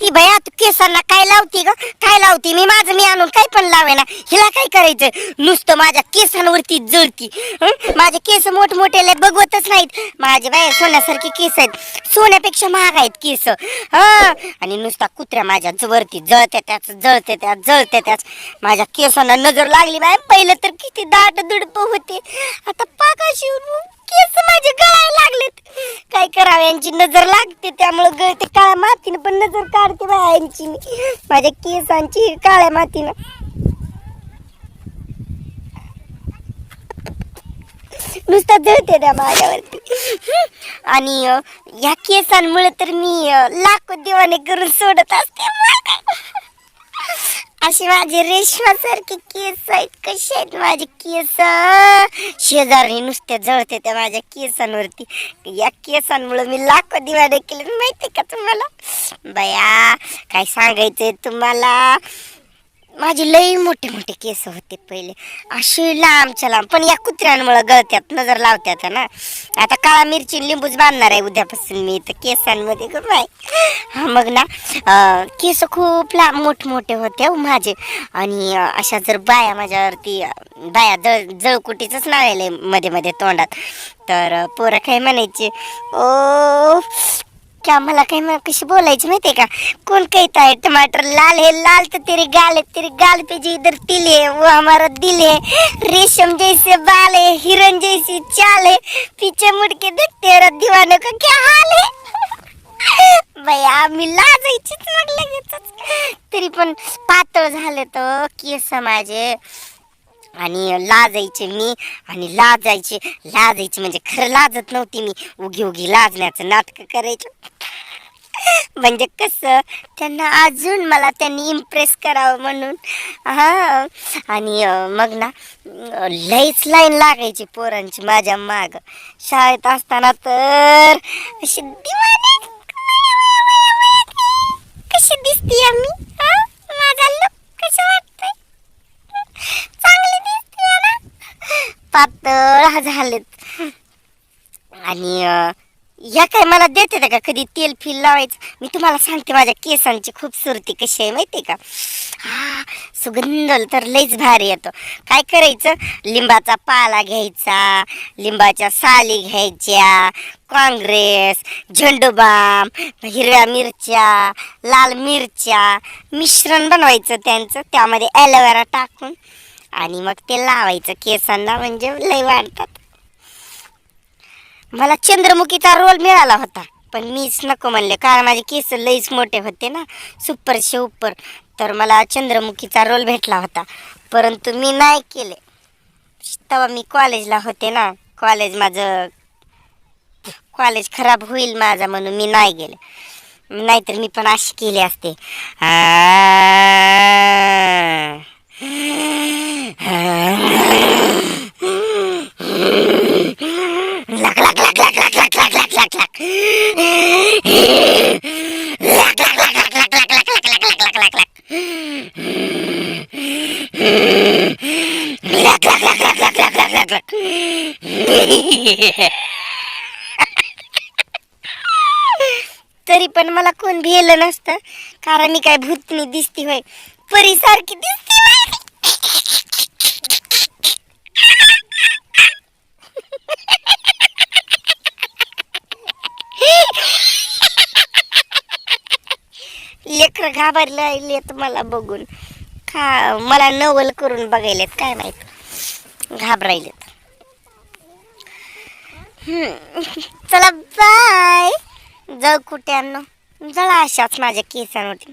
ती भया तू केसांना काय लावती ग? काय लावती? मी माझं मी आणून काय पण लावे ना? हिला काय करायचं नुसतं माझ्या केसांवरती जळती. माझे केस मोठमोठे बघवतच नाहीत. माझे बाया सोन्यासारखे केस आहेत. सोन्यापेक्षा महाग आहेत केस. हा? आणि नुसता कुत्र्या माझ्या वरती जळते त्याच जळते त्याच जळते त्याच. माझ्या केसांना नजर लागली बाय पहिलं तर किती दाट दुडप होते. आता पाकाशी केस माझे गळायला करावं यांची नजर लागते त्यामुळे गळते काळ्या मातीनं पण नजर काढते बाय यांची मी. माझ्या केसांची काळ्या मातीनं. नुसतं जळते त्या माझ्यावरती आणि ह्या या केसांमुळे तर मी लाखो दिवाने करून सोडत असते. अशी माझी रेशमासारखी केस आहेत. कसे आहेत माझे केस? शेजारी नुसते जळते त्या माझ्या केसांवरती. या केसांमुळे मी लाखो दिवाने केले. माहिती का तुम्हाला? बया काय सांगायचंय तुम्हाला? माझे लई मोठे मोठे केस होते पहिले. असे लांबच्या लांब. पण या कुत्र्यांमुळे गळत्यात नजर लावत्यात ना. आता काळा मिरची लिंबूच बांधणार आहे उद्यापासून मी तर केसांमध्ये ग बाय हा मग ना केस खूप लांब मोठमोठे होते हो माझे. आणि अशा जर बाया माझ्यावरती बाया जळ जळकुटीचंच नावमध्ये मध्ये तोंडात. तर पोरं काय म्हणायचे ओ की मला काही मला कशी बोलायची माहिती का? कोण कहता है टमाटर लाल है लाल तो तेरे गाल है तेरे गाल पे जो इधर तिल है वो हमारा दिल है रेशम जैसे बाल है हिरन जैसी चाल है पीछे मुड़ के देख तेरा दीवानों का क्या हाल है? बया मी लाजायचीच मग लगेचच. तरी पण पातळ झाले तर केस माझे आणि लाजायचे मी आणि लाजायचे लाजायचे म्हणजे खरं लाजत नव्हती मी. उगी उगी लाजण्याचं नाटक करायचं. म्हणजे कसं त्यांना अजून मला त्यांनी इम्प्रेस करावं म्हणून. हा आणि मग ना लईच लाईन लागायची पोरांची माझ्या माग. शाळेत असताना तर अशी दिवाणी कशी दिसती आम्ही हा माझा लुक कसं वाटतंय चांगली दिसते ना पातळ झालेत आणि या काय मला देते का कधी तेल फिल लावायचं? मी तुम्हाला सांगते माझ्या केसांची खूपसुरती कशी आहे माहिती का? हा सुगंध तर लईच भारी येतो. काय करायचं? लिंबाचा पाला घ्यायचा लिंबाच्या साली घ्यायच्या काँग्रेस झेंडूबाम हिरव्या मिरच्या लाल मिरच्या मिश्रण बनवायचं त्यांचं त्यामध्ये ॲलोवेरा टाकून आणि मग ते लावायचं केसांना म्हणजे लई वाढतात. मला चंद्रमुखीचा रोल मिळाला होता. पण मीच नको म्हणले कारण माझे केस लईच मोठे होते ना सुपर शे उपर तर मला चंद्रमुखीचा रोल भेटला होता. परंतु मी नाही केले. तेव्हा मी कॉलेजला होते ना कॉलेज माझं कॉलेज खराब होईल माझा म्हणून मी नाही गेले. नाहीतर मी पण अशी केली असते. लक लक तरी पण मला कोण भेलं नसतं. कारण मी काय भूतनी दिसती होय. परीसारखी दिसती नाही. लेकर घाबरलेत मला बघून. का मला नवल करून बघायलेत काय माहीत. घाबरायलेत. चला बाय. जळ कुठे आणणं जळा अशाच माझ्या केसांवरती.